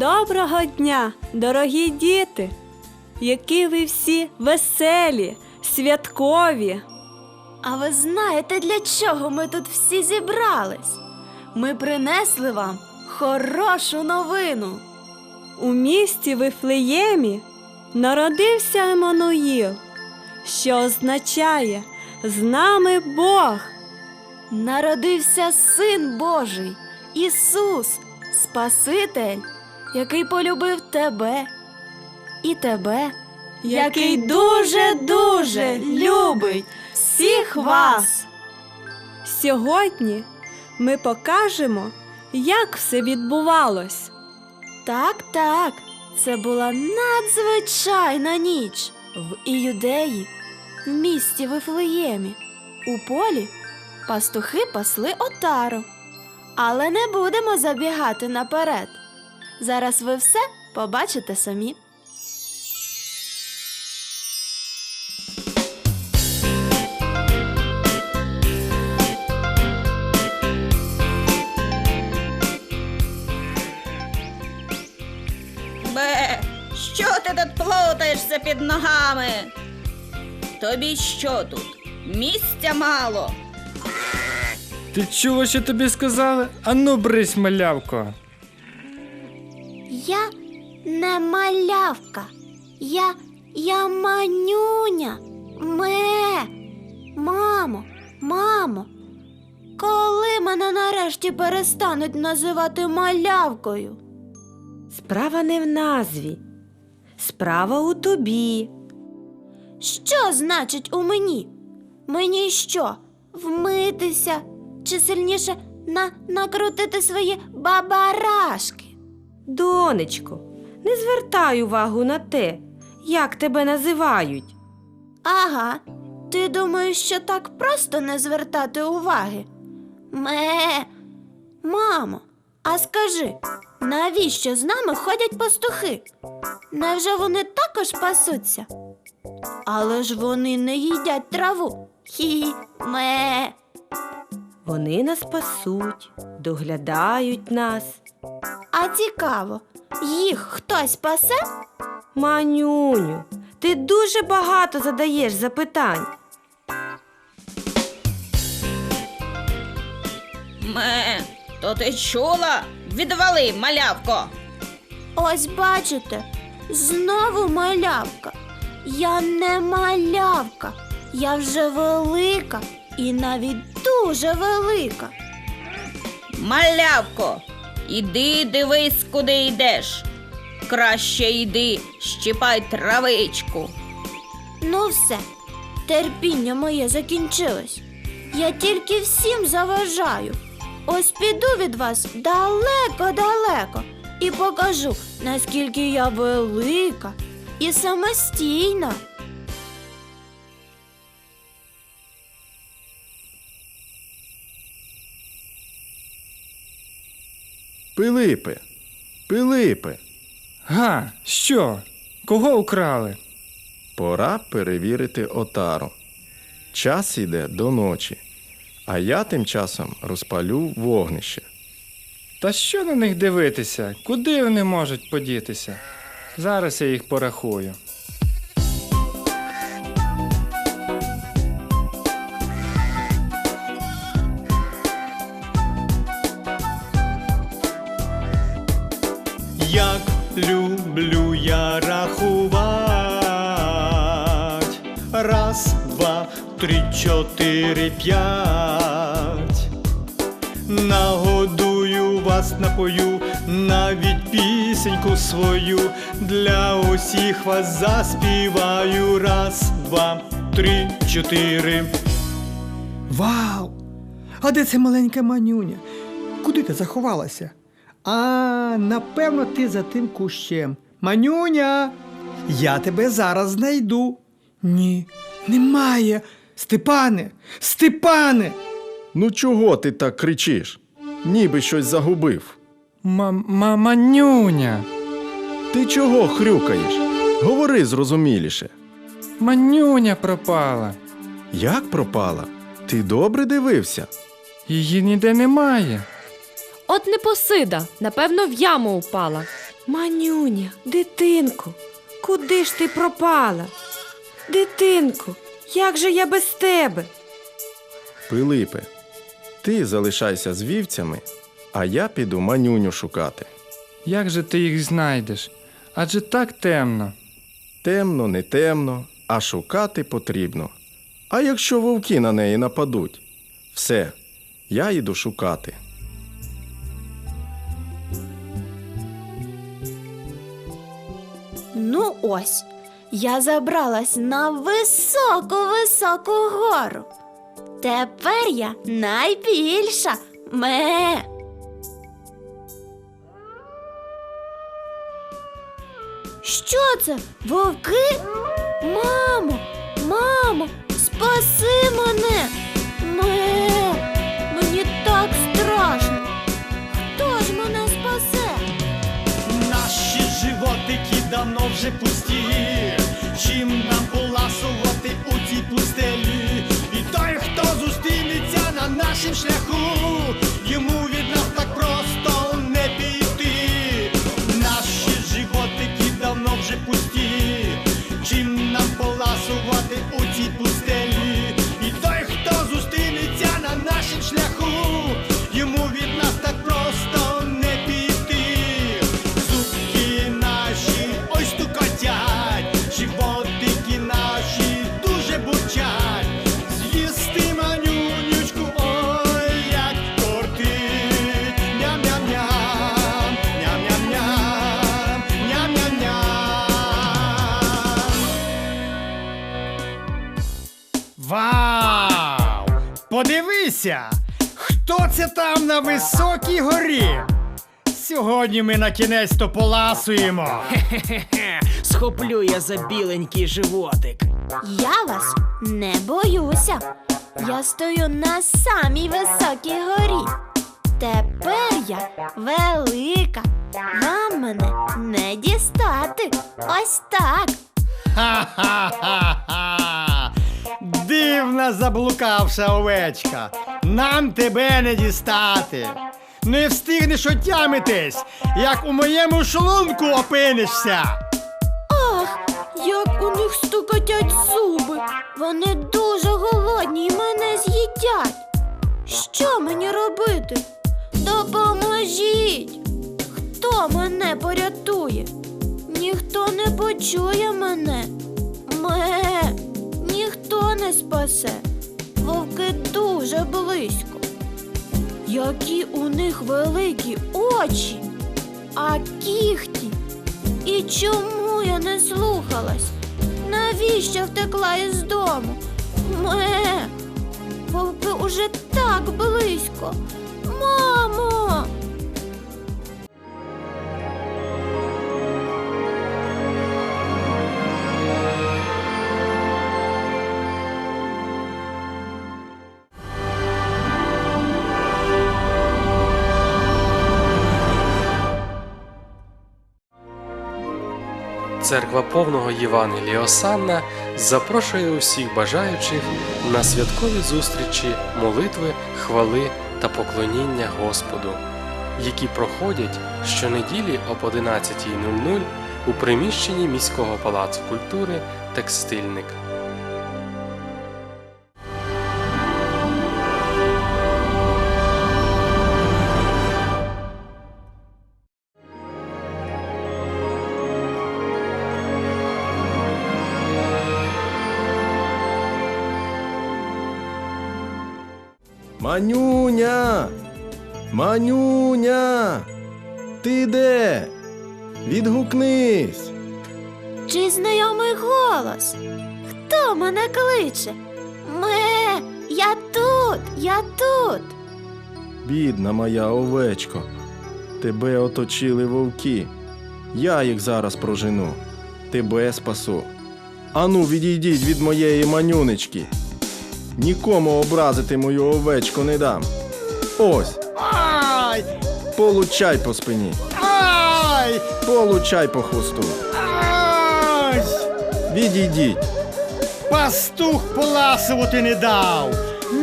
Доброго дня, дорогі діти! Які ви всі веселі, святкові! А ви знаєте, для чого ми тут всі зібрались? Ми принесли вам хорошу новину. У місті Вифлеємі народився Еммануїл, що означає з нами Бог. Народився Син Божий, Ісус, Спаситель, який полюбив тебе і тебе, який дуже-дуже любить всіх вас. Сьогодні ми покажемо, як все відбувалось. Так, так, це була надзвичайна ніч в Іюдеї, в місті Вифлеємі. У полі пастухи пасли отару. Але не будемо забігати наперед. Зараз ви все побачите самі. Бе, що ти тут плутаєшся під ногами? Тобі що тут? Місця мало. Ти чула, що тобі сказали? Ану, брись, малявко. Я не малявка. Я, я манюня. Ме. Мамо, мамо. Коли мене нарешті перестануть називати малявкою? Справа не в назві. Справа у тобі. Що значить у мені? Мені що? Вмитися чи сильніше на, накрутити свої бабарашки? Донечко, не звертай увагу на те, як тебе називають. Ага, ти думаєш, що так просто не звертати уваги? Ме, мамо, а скажи, навіщо з нами ходять пастухи? Невже вони також пасуться? Але ж вони не їдять траву. Хі, ме. Вони нас пасуть, доглядають нас. А цікаво, їх хтось пасе? Манюню, ти дуже багато задаєш запитань. Ме, то ти чула? Відвали, малявко. Ось бачите, знову малявка. Я не малявка, я вже велика і навіть дуже велика. Малявко, іди дивись, куди йдеш. Краще йди, щіпай травичку. Ну все, терпіння моє закінчилось. Я тільки всім заважаю. Ось піду від вас далеко-далеко і покажу, наскільки я велика і самостійна. Пилипе, Пилипе, Га, що? Кого украли? пора перевірити отару. Час іде до ночі, а я тим часом розпалю вогнище. Та що на них дивитися? Куди вони можуть подітися? Зараз я їх порахую. Раз, два, три, чотири, п'ять. Нагодую вас напою, навіть пісеньку свою для усіх вас заспіваю. Раз, два, три, чотири. Вау! А де це маленька манюня? Куди ти заховалася? А, напевно, ти за тим кущем. Манюня! Я тебе зараз знайду. Ні, немає. Степане! Степане! Ну чого ти так кричиш? Ніби щось загубив. Ма-ма-манюня! Ти чого хрюкаєш? Говори зрозуміліше. Манюня пропала. Як пропала? Ти добре дивився? Її ніде немає. От непосида, напевно, в яму упала. Манюня, дитинку, куди ж ти пропала? Дитинку, як же я без тебе? Пилипе, ти залишайся з вівцями, а я піду манюню шукати. Як же ти їх знайдеш? Адже так темно. Темно, не темно, а шукати потрібно. А якщо вовки на неї нападуть? Все, я йду шукати. Ну ось, я забралась на високу-високу гору. Тепер я найбільша. Ме. Що це? Вовки? Мамо, мамо, спаси мене. Ме. Мені так страшно. Хто ж мене спасе? Наші животики давно вже пусті. Чим нам поласувати у цій пустелі? І той, хто зустрінеться на нашім шляху, Вау! Подивися! Хто це там на високій горі? Сьогодні ми на кінець то поласуємо. Хе-хе-хе, Схоплю я за біленький животик. Я вас не боюся. Я стою на самій високій горі. Тепер я велика. Вам мене не дістати. Ось так. Ха-ха-ха-ха! Дивна заблукавша овечка. Нам тебе не дістати. Не встигнеш отямитись, як у моєму шлунку опинишся. Ах, як у них стукотять зуби. Вони дуже голодні і мене з'їдять. Що мені робити? Допоможіть! Хто мене порятує? Ніхто не почує мене. Ме, ніхто не спасе. Вовки дуже близько. Які у них великі очі, а кіхті. І чому я не слухалась? Навіщо втекла із дому? Ме, вовки уже так близько. Мамо! Церква повного Євангелія Осанна запрошує усіх бажаючих на святкові зустрічі, молитви, хвали та поклоніння Господу, які проходять щонеділі об 11.00 у приміщенні міського палацу культури Текстильник. Манюня! Манюня! Ти де? Відгукнись! Чи знайомий голос? Хто мене кличе? Ме, я тут, я тут. Бідна моя овечко, тебе оточили вовки. Я їх зараз прожену, тебе спасу. Ану, відійдіть від моєї манюнички. Нікому образити мою овечку не дам. Ось, Ай! получай по спині, Ай! получай по хвосту. Ай! Відійдіть. Пастух поласувати не дав.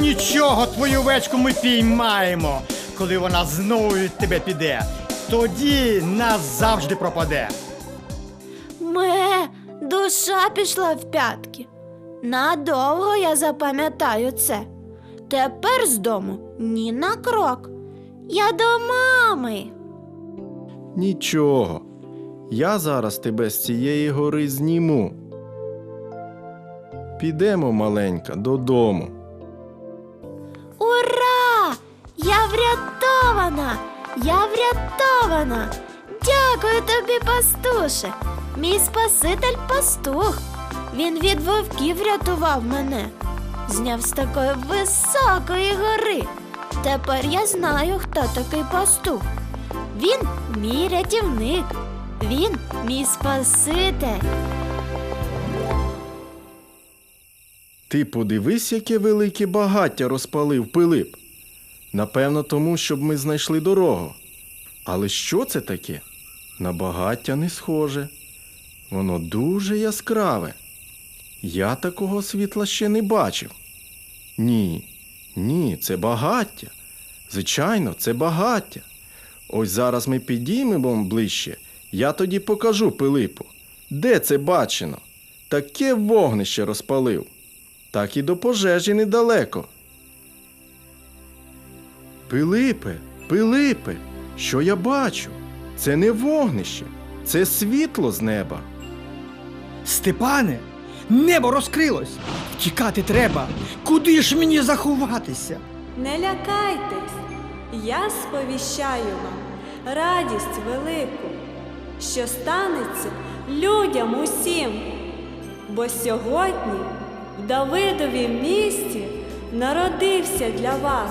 Нічого, твою овечку ми піймаємо, коли вона знову від тебе піде. тоді нас завжди пропаде. Ме, душа пішла в п'ятки. Надовго я запам'ятаю це. Тепер з дому ні на крок. Я до мами. Нічого. Я зараз тебе з цієї гори зніму. Підемо, маленька, додому. Ура! Я врятована! Я врятована! Дякую тобі, пастуше! Мій спаситель пастух. Він від вовків врятував мене. Зняв з такої високої гори. Тепер я знаю, хто такий пастух. Він мій рятівник. Він мій спаситель. Ти подивись, яке велике багаття розпалив Пилип. Напевно, тому, щоб ми знайшли дорогу. Але що це таке? На багаття не схоже. Воно дуже яскраве. Я такого світла ще не бачив. Ні, ні, це багаття. Звичайно, це багаття. Ось зараз ми підіймемо ближче. Я тоді покажу Пилипу, де це бачено. Таке вогнище розпалив. Так і до пожежі недалеко. Пилипе, Пилипе, що я бачу? Це не вогнище, це світло з неба. Степане, небо розкрилось. Тікати треба. Куди ж мені заховатися? Не лякайтесь, я сповіщаю вам радість велику, що станеться людям усім. Бо сьогодні в Давидовім місті народився для вас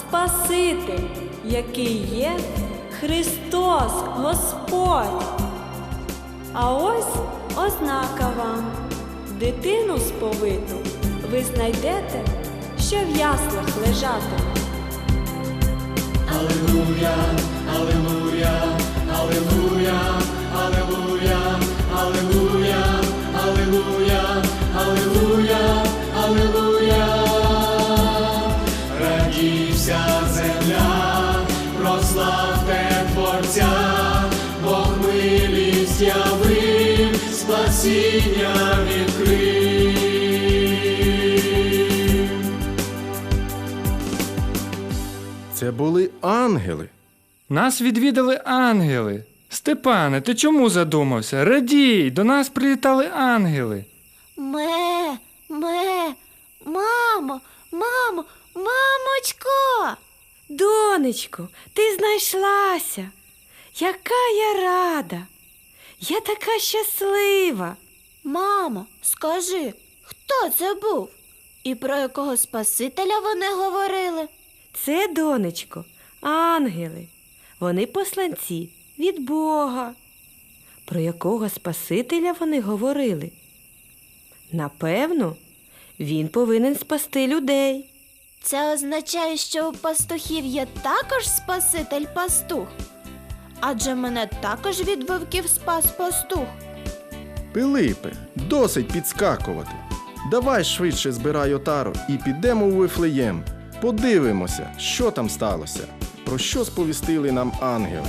Спаситель, який є Христос Господь. А ось ознака вам. Дитину сповиту ви знайдете, що в яслах лежатиме. Радійся земля, прославте Творця, Бог милість явив, спасіння Це були ангели. Нас відвідали ангели. Степане, ти чому задумався? Радій, до нас прилітали ангели. Ме, ме, мамо, мамо, мамочко. Донечко, ти знайшлася. Яка я рада. Я така щаслива. Мамо, скажи, хто це був? І про якого Спасителя вони говорили? Це, донечко, ангели. Вони посланці від Бога. Про якого Спасителя вони говорили? Напевно, він повинен спасти людей. Це означає, що у пастухів є також Спаситель пастух. Адже мене також від вовків спас пастух. Пилипе, досить підскакувати. Давай швидше збирай отару і підемо у Вифлеєм. Подивимося, що там сталося. Про що сповістили нам ангели.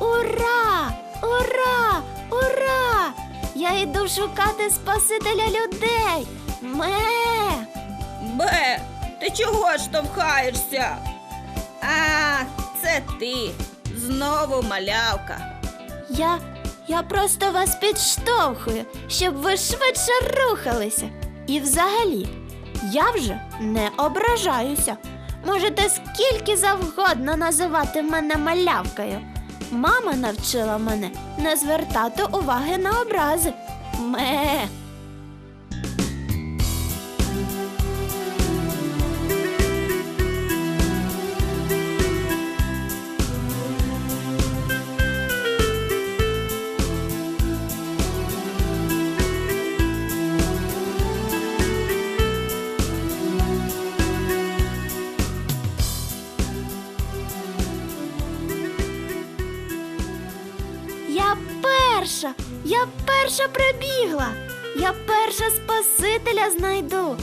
Ура! Ура! Ура! Я йду шукати Спасителя людей. Ме! Бе, ти чого штовхаєшся? А, це ти. Знову малявка. Я, я просто вас підштовхую, щоб ви швидше рухалися. І взагалі, я вже не ображаюся. Можете скільки завгодно називати мене малявкою. Мама навчила мене не звертати уваги на образи. Ме. Я перша прибігла. Я перша Спасителя знайду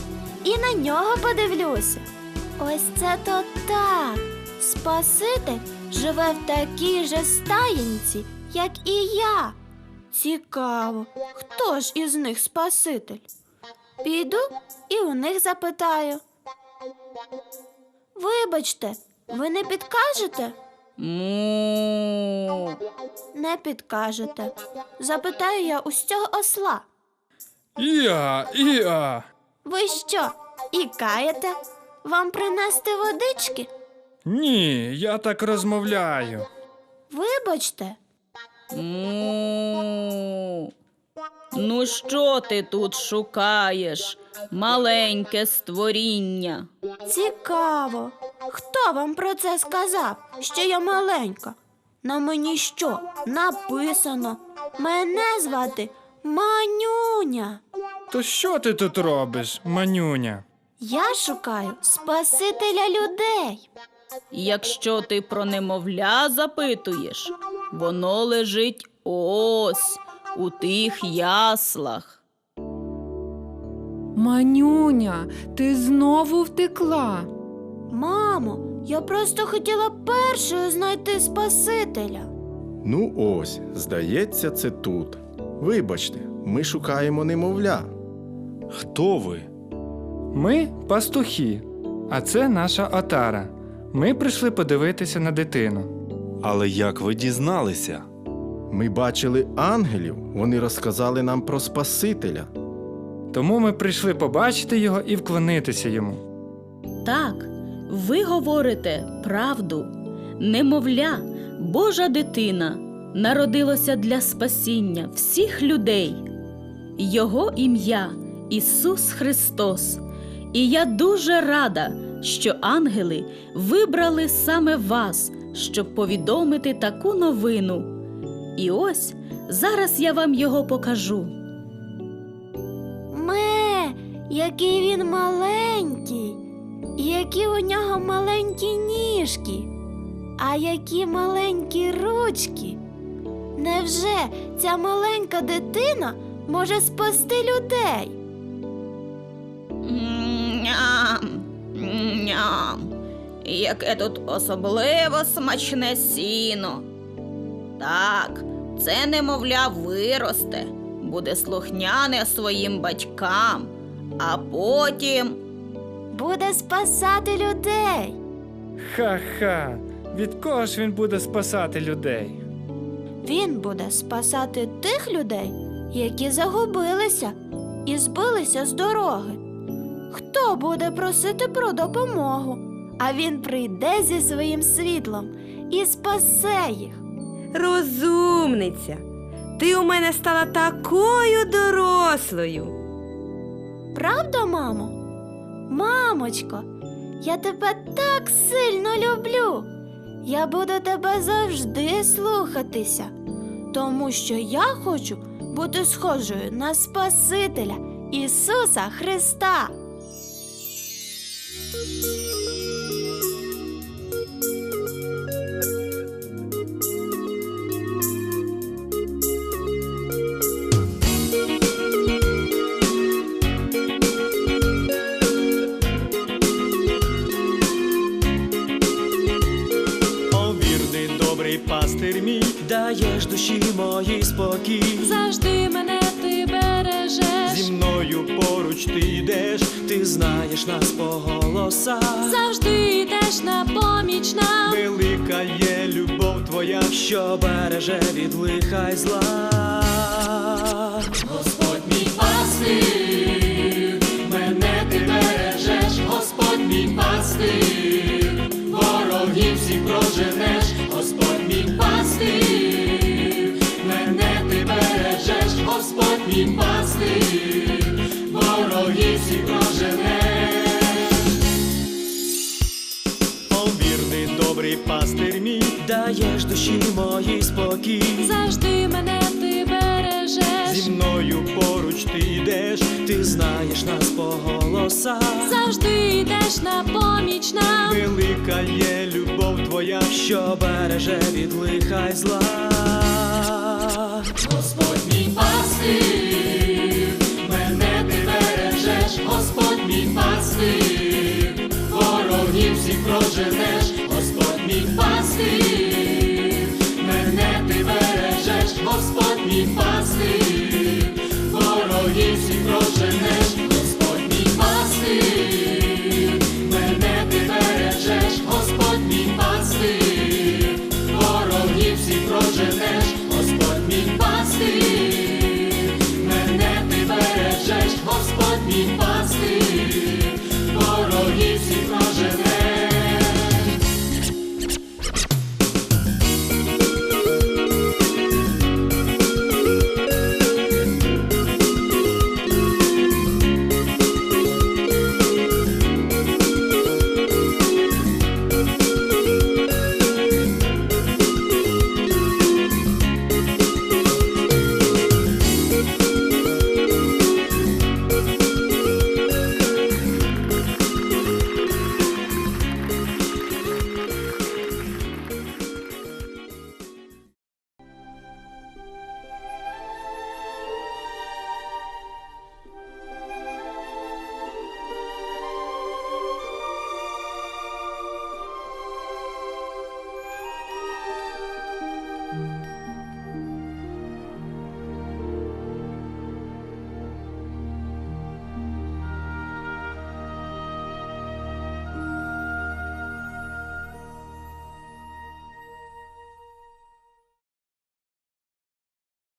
і на нього подивлюся. Ось це то так. Спаситель живе в такій же стаєнці, як і я. Цікаво, хто ж із них Спаситель? Піду і у них запитаю. Вибачте, ви не підкажете? Му. Не підкажете. Запитаю я у цього осла. Іа, іа. Ви що, ікаєте? Вам принести водички? Ні, я так розмовляю. Вибачте, Му. Ну що ти тут шукаєш, маленьке створіння? цікаво. Хто вам про це сказав, що я маленька? На мені що? Написано. Мене звати Манюня. То що ти тут робиш, манюня? Я шукаю Спасителя людей. Якщо ти про немовля запитуєш, воно лежить ось у тих яслах. Манюня, ти знову втекла. Мамо, я просто хотіла першою знайти Спасителя. Ну ось, здається, це тут. Вибачте, ми шукаємо немовля. Хто ви? Ми пастухи, а це наша отара. Ми прийшли подивитися на дитину. Але як ви дізналися? Ми бачили ангелів, вони розказали нам про Спасителя. Тому ми прийшли побачити його і вклонитися йому. Так, ви говорите правду. Немовля, Божа дитина, народилося для спасіння всіх людей. Його ім'я Ісус Христос. І я дуже рада, що ангели вибрали саме вас, щоб повідомити таку новину. І ось зараз я вам його покажу. Ме, який він маленький, і які у нього маленькі ніжки, а які маленькі ручки. Невже ця маленька дитина може спасти людей? Ням, ням. Яке тут особливо смачне сіно. Так, це немовля виросте, буде слухняне своїм батькам, а потім. Буде спасати людей. Ха-ха. Від кого ж він буде спасати людей? Він буде спасати тих людей, які загубилися і збилися з дороги. Хто буде просити про допомогу, а він прийде зі своїм світлом і спасе їх. Розумниця, ти у мене стала такою дорослою. Правда, мамо? Мамочко, я тебе так сильно люблю. Я буду тебе завжди слухатися, тому що я хочу бути схожою на Спасителя Ісуса Христа. Мій, даєш душі моїй спокій. Завжди мене ти бережеш. Зі мною поруч ти йдеш, ти знаєш нас по голосах. Завжди йдеш на поміч нам. Велика є любов твоя, що береже від лиха й зла. Господь мій пастир, Господь мій пастир, ворогів всіх проженеш. О, вірний, добрий пастир мій, даєш душі моїй спокій. Завжди мене ти бережеш. Зі мною поруч ти йдеш, ти знаєш нас по голосах. Завжди йдеш на поміч нам. Велика є любов твоя, що береже від лиха й зла. Пастир, проживеш, Господь мій пастир. мене ти бережеш, Господь мій пастир.